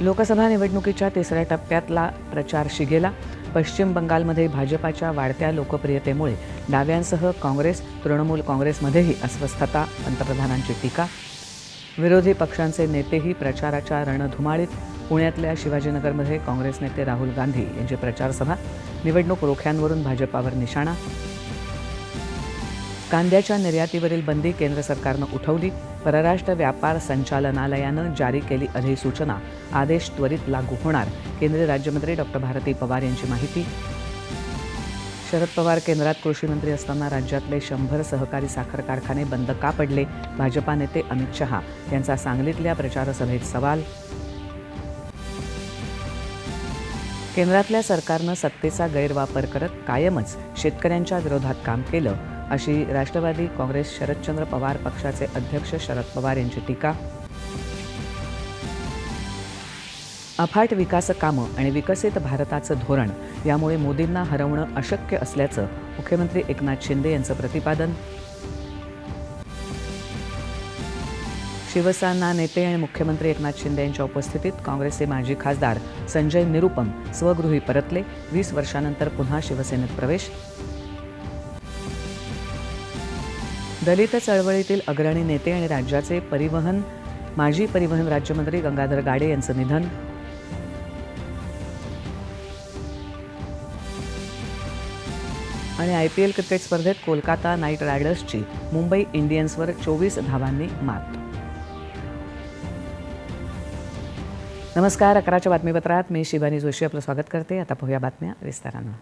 लोकसभा निवडणुकीच्या तिसऱ्या टप्प्यातला प्रचार शिगेला. पश्चिम बंगालमध्ये भाजपाच्या वाढत्या लोकप्रियतेमुळे डाव्यांसह काँग्रेस तृणमूल काँग्रेसमध्येही अस्वस्थता पंतप्रधानांची टीका. विरोधी पक्षांचे नेतेही प्रचाराच्या रणधुमाळीत. पुण्यातल्या शिवाजीनगरमध्ये काँग्रेस नेते राहुल गांधी यांची प्रचारसभा. निवडणूक रोख्यांवरून भाजपावर निशाणा. कांद्याच्या निर्यातीवरील बंदी केंद्र सरकारनं उठवली. परराष्ट्र व्यापार संचालनालयानं जारी केली अधिसूचना. आदेश त्वरित लागू होणार. केंद्रीय राज्यमंत्री डॉक्टर भारती पवार यांची माहिती. शरद पवार केंद्रात कृषी मंत्री असताना राज्यातले शंभर सहकारी साखर कारखाने बंद का पडले? भाजपा नेते अमित शहा यांचा सांगलीतल्या प्रचारसभेत सवाल. केंद्रातल्या सरकारनं सत्तेचा गैरवापर करत कायमच शेतकऱ्यांच्या विरोधात काम केलं. अशी राष्ट्रवादी काँग्रेस शरदचंद्र पवार पक्षाचे अध्यक्ष शरद पवार यांची टीका. अफाट विकास कामं आणि विकसित भारताचं धोरण यामुळे मोदींना हरवणं अशक्य असल्याचं मुख्यमंत्री एकनाथ शिंदे यांचं प्रतिपादन. शिवसेना नेते आणि मुख्यमंत्री एकनाथ शिंदे यांच्या उपस्थितीत काँग्रेसचे माजी खासदार संजय निरुपम स्वगृही परतले. वीस वर्षानंतर पुन्हा शिवसेनेत प्रवेश. दलित चळवळीतील अग्रणी नेते आणि राज्याचे परिवहन माजी परिवहन राज्यमंत्री गंगाधर गाडे यांचं निधन. आणि आय पी एल क्रिकेट स्पर्धेत कोलकाता नाईट रायडर्सची मुंबई इंडियन्सवर चोवीस धावांनी मात. नमस्कार अकराच्या बातमीपत्रात मी शिवानी जोशी आपलं स्वागत करते. आता पाहूया बातम्या विस्तारानं.